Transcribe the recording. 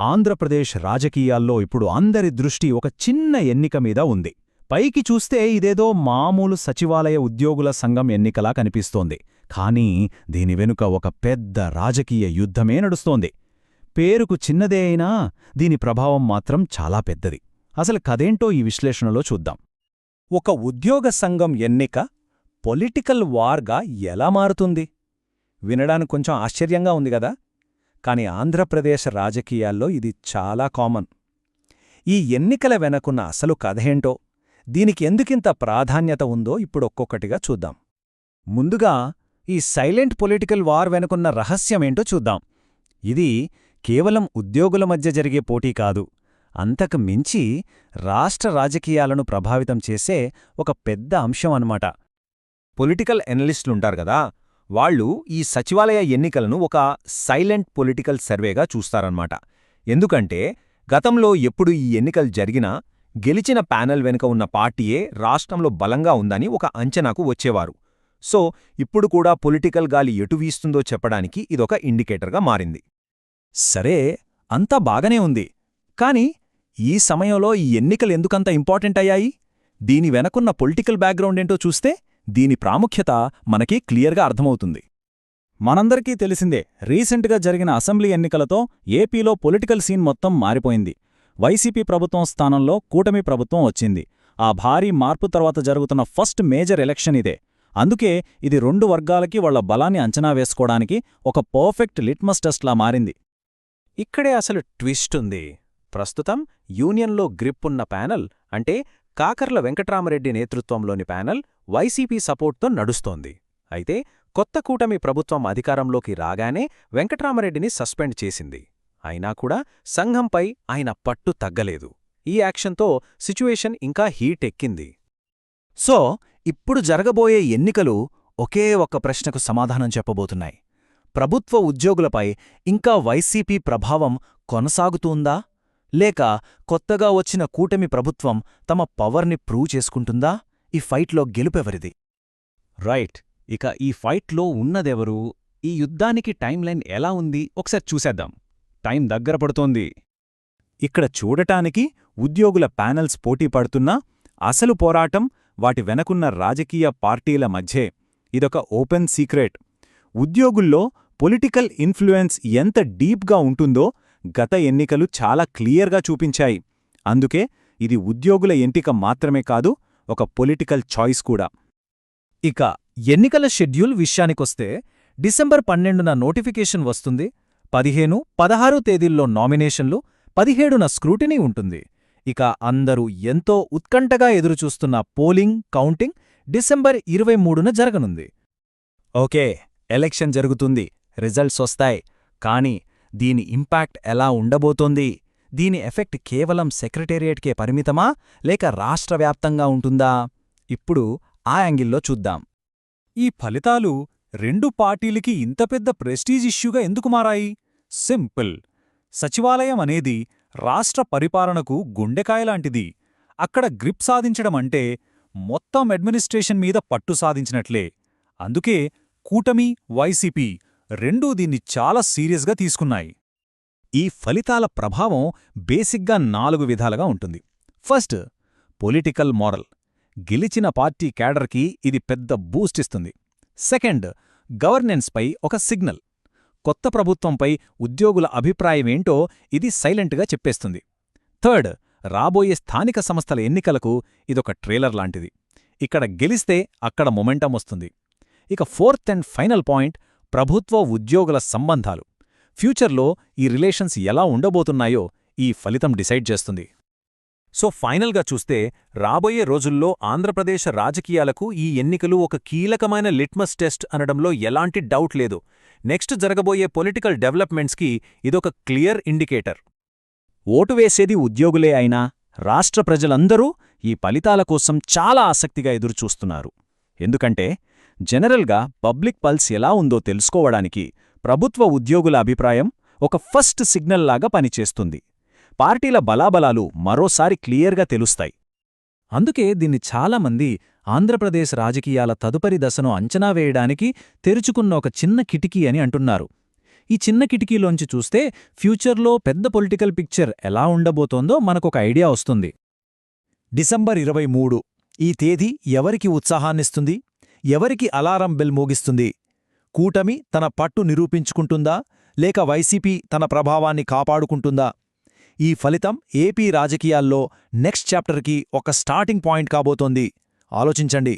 ఆంధ్రప్రదేశ్ రాజకీయాల్లో ఇప్పుడు అందరి దృష్టి ఒక చిన్న ఎన్నిక మీద ఉంది. పైకి చూస్తే ఇదేదో మామూలు సచివాలయ ఉద్యోగుల సంఘం ఎన్నికలా కనిపిస్తోంది. కానీ దీని వెనుక ఒక పెద్ద రాజకీయ యుద్ధమే నడుస్తోంది. పేరుకు చిన్నదే అయినా దీని ప్రభావం మాత్రం చాలా పెద్దది. అసలు కదేంటో ఈ విశ్లేషణలో చూద్దాం. ఒక ఉద్యోగ సంఘం ఎన్నిక పొలిటికల్ వార్గా ఎలా మారుతుంది? వినడానికి కొంచెం ఆశ్చర్యంగా ఉంది కదా. కాని ఆంధ్రప్రదేశ్ రాజకీయాల్లో ఇది చాలా కామన్. ఈ ఎన్నికల వెనకున్న అసలు కథేంటో దీనికి ఎందుకింత ప్రాధాన్యత ఉందో ఇప్పుడు ఒక్కొక్కటిగా చూద్దాం. ముందుగా ఈ సైలెంట్ పొలిటికల్ వార్ వెనుకున్న రహస్యమేంటో చూద్దాం. ఇది కేవలం ఉద్యోగుల మధ్య జరిగే పోటీ కాదు అంతకు మించి రాష్ట్ర రాజకీయాలను ప్రభావితం చేసే ఒక పెద్ద అంశం అన్నమాట. పొలిటికల్ ఎనలిస్టులుంటారు కదా వాళ్ళు ఈ సచివాలయ ఎన్నికలను ఒక సైలెంట్ పొలిటికల్ సర్వేగా చూస్తారన్నమాట. ఎందుకంటే గతంలో ఎప్పుడు ఈ ఎన్నికలు జరిగినా గెలిచిన ప్యానెల్ వెనుక ఉన్న పార్టీయే రాష్ట్రంలో బలంగా ఉందని ఒక అంచనాకు వచ్చేవారు. సో ఇప్పుడు కూడా పొలిటికల్ గాలి ఎటు వీస్తుందో చెప్పడానికి ఇదొక ఇండికేటర్గా మారింది. సరే అంతా బాగానే ఉంది. కాని ఈ సమయంలో ఈ ఎన్నికలు ఎందుకంత ఇంపార్టెంట్ అయ్యాయి? దీని వెనకున్న పొలిటికల్ బ్యాక్గ్రౌండ్ ఏంటో చూస్తే దీని ప్రాముఖ్యత మనకి క్లియర్గా అర్థమవుతుంది. మనందరికీ తెలిసిందే రీసెంట్గా జరిగిన అసెంబ్లీ ఎన్నికలతో ఏపీలో పొలిటికల్ సీన్ మొత్తం మారిపోయింది. వైసీపీ ప్రభుత్వం స్థానంలో కూటమి ప్రభుత్వం వచ్చింది. ఆ భారీ మార్పు తర్వాత జరుగుతున్న ఫస్ట్ మేజర్ ఎలక్షన్ ఇదే. అందుకే ఇది రెండు వర్గాలకి వాళ్ళ బలాన్ని అంచనా వేసుకోవడానికి ఒక పర్ఫెక్ట్ లిట్మస్ టెస్ట్లా మారింది. ఇక్కడే అసలు ట్విస్ట్ ఉంది. ప్రస్తుతం యూనియన్లో గ్రిప్పున్న ప్యానెల్ అంటే కాకర్ల వెంకట్రామరెడ్డి నేతృత్వంలోని ప్యానెల్ వైసీపీ సపోర్ట్తో నడుస్తోంది. అయితే కొత్త కూటమి ప్రభుత్వం అధికారంలోకి రాగానే వెంకట్రామరెడ్డిని సస్పెండ్ చేసింది. అయినా కూడా సంఘంపై ఆయన పట్టు తగ్గలేదు. ఈ యాక్షన్తో సిచ్యువేషన్ ఇంకా హీట్ ఎక్కింది సో ఇప్పుడు జరగబోయే ఎన్నికలు ఒకే ఒక్క ప్రశ్నకు సమాధానం చెప్పబోతున్నాయి. ప్రభుత్వ ఉద్యోగులపై ఇంకా వైసీపీ ప్రభావం కొనసాగుతుందా లేక కొత్తగా వచ్చిన కూటమి ప్రభుత్వం తమ పవర్ని ప్రూవ్ చేసుకుంటుందా? ఈ ఫైట్లో గెలుపెవరిది? రైట్. ఇక ఈ ఫైట్లో ఉన్నదెవరు? ఈ యుద్ధానికి టైంలైన్ ఎలా ఉంది? ఒకసారి చూసేద్దాం. టైం దగ్గర పడుతోంది. ఇక్కడ చూడటానికి ఉద్యోగుల ప్యానెల్స్ పోటీ పడుతున్నా అసలు పోరాటం వాటి వెనకున్న రాజకీయ పార్టీల మధ్యే. ఇదొక ఓపెన్ సీక్రెట్. ఉద్యోగుల్లో పొలిటికల్ ఇన్ఫ్లుయెన్స్ ఎంత డీప్గా ఉంటుందో గత ఎన్నికలు చాలా క్లియర్గా చూపించాయి. అందుకే ఇది ఉద్యోగుల ఎంపిక మాత్రమే కాదు ఒక పొలిటికల్ చాయిస్ కూడా. ఇక ఎన్నికల షెడ్యూల్ విషయానికొస్తే డిసెంబర్ పన్నెండున నోటిఫికేషన్ వస్తుంది పదిహేను పదహారు తేదీల్లో నామినేషన్లు పదిహేడున స్క్రూటినీ ఉంటుంది. ఇక అందరూ ఎంతో ఉత్కంఠగా ఎదురుచూస్తున్న పోలింగ్ కౌంటింగ్ డిసెంబర్ ఇరవై మూడున జరగనుంది. ఓకే ఎలక్షన్ జరుగుతుంది రిజల్ట్స్ వస్తాయి కానీ దీని ఇంపాక్ట్ ఎలా ఉండబోతోంది? దీని ఎఫెక్ట్ కేవలం సెక్రటేరియట్కే పరిమితమా? లేక రాష్ట్రవ్యాప్తంగా ఉంటుందా? ఇప్పుడు ఆ యాంగిల్లో చూద్దాం. ఈ ఫలితాలు రెండు పార్టీలకి ఇంత పెద్ద ప్రెస్టీజ్ ఇష్యూగా ఎందుకు మారాయి? సింపుల్. సచివాలయం అనేది రాష్ట్ర పరిపాలనకు గుండెకాయలాంటిది. అక్కడ గ్రిప్ సాధించడమంటే మొత్తం అడ్మినిస్ట్రేషన్ మీద పట్టు సాధించినట్లే. అందుకే కూటమి వైసీపీ రెండూ దీన్ని చాలా సీరియస్గా తీసుకున్నాయి. ఈ ఫలితాల ప్రభావం బేసిక్గా నాలుగు విధాలుగా ఉంటుంది. First political moral. గెలిచిన పార్టీ క్యాడర్కి ఇది పెద్ద బూస్ట్ ఇస్తుంది. సెకండ్ గవర్నెన్స్పై ఒక సిగ్నల్. కొత్త ప్రభుత్వంపై ఉద్యోగుల అభిప్రాయమేంటో ఇది సైలెంట్గా చెప్పేస్తుంది. థర్డ్ రాబోయే స్థానిక సంస్థల ఎన్నికలకు ఇదొక ట్రేలర్ లాంటిది. ఇక్కడ గెలిస్తే అక్కడ మొమెంటం వస్తుంది. ఇక ఫోర్త్ అండ్ ఫైనల్ పాయింట్ ప్రభుత్వ ఉద్యోగుల సంబంధాలు. ఫ్యూచర్లో ఈ రిలేషన్స్ ఎలా ఉండబోతున్నాయో ఈ ఫలితం డిసైడ్ చేస్తుంది. సో ఫైనల్గా చూస్తే రాబోయే రోజుల్లో ఆంధ్రప్రదేశ్ రాజకీయాలకు ఈ ఎన్నికలు ఒక కీలకమైన లిట్మస్ టెస్ట్ అనడంలో ఎలాంటి డౌట్ లేదు. నెక్స్ట్ జరగబోయే పొలిటికల్ డెవలప్మెంట్స్కి ఇదొక క్లియర్ ఇండికేటర్. ఓటు వేసేది ఉద్యోగులే అయినా రాష్ట్ర ప్రజలందరూ ఈ ఫలితాల కోసం చాలా ఆసక్తిగా ఎదురుచూస్తున్నారు. ఎందుకంటే జనరల్గా పబ్లిక్ పల్స్ ఎలా ఉందో తెలుసుకోవడానికి ప్రభుత్వ ఉద్యోగుల అభిప్రాయం ఒక ఫస్ట్ సిగ్నల్లాగా పనిచేస్తుంది. పార్టీల బలాబలాలు మరోసారి క్లియర్గా తెలుస్తాయి. అందుకే దీన్ని చాలామంది ఆంధ్రప్రదేశ్ రాజకీయాల తదుపరి దశను అంచనా వేయడానికి తెరుచుకున్న ఒక చిన్న కిటికీ అని అంటున్నారు. ఈ చిన్న కిటికీలోంచి చూస్తే ఫ్యూచర్లో పెద్ద పొలిటికల్ పిక్చర్ ఎలా ఉండబోతోందో మనకొక ఐడియా వస్తుంది. డిసెంబర్ ఇరవై ఈ తేదీ ఎవరికి ఉత్సాహాన్నిస్తుంది? ఎవరికి అలారం బెల్ మోగిస్తుంది? కూటమి తన పట్టు నిరూపించుకుంటుందా? లేక వైసీపీ తన ప్రభావాన్ని కాపాడుకుంటుందా? ఈ ఫలితం ఏపీ రాజకీయాల్లో నెక్స్ట్ చాప్టర్కి ఒక స్టార్టింగ్ పాయింట్ కాబోతోంది. ఆలోచించండి.